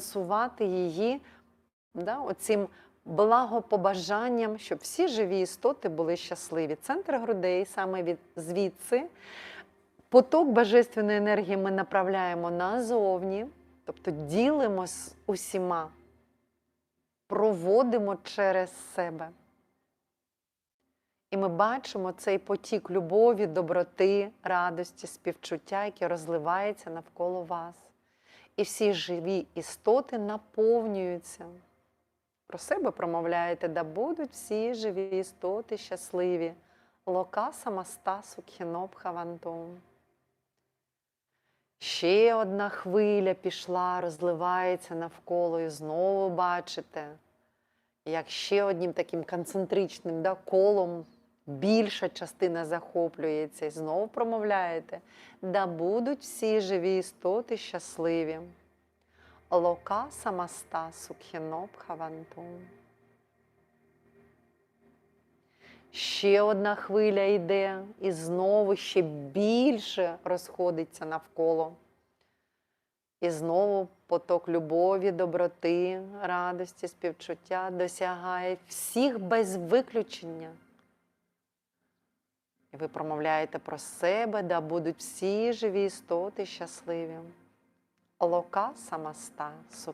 збалансувати її да, оцим благопобажанням, щоб всі живі істоти були щасливі. Центр грудей саме від звідси. Поток божественної енергії ми направляємо назовні, тобто ділимо з усіма, проводимо через себе. І ми бачимо цей потік любові, доброти, радості, співчуття, яке розливається навколо вас. І всі живі істоти наповнюються. Про себе промовляєте, да будуть всі живі істоти щасливі. Лока самаста сукхінопхавантом. Ще одна хвиля пішла, розливається навколо, і знову бачите, як ще одним таким концентричним да, колом більша частина захоплюється і знову промовляєте, да будуть всі живі істоти щасливі. Лока самаста сукхінопхавантум. Ще одна хвиля йде і знову ще більше розходиться навколо. І знову поток любові, доброти, радості, співчуття досягає всіх без виключення. Ви промовляєте про себе, да будуть всі живі істоти щасливі. Лока самаста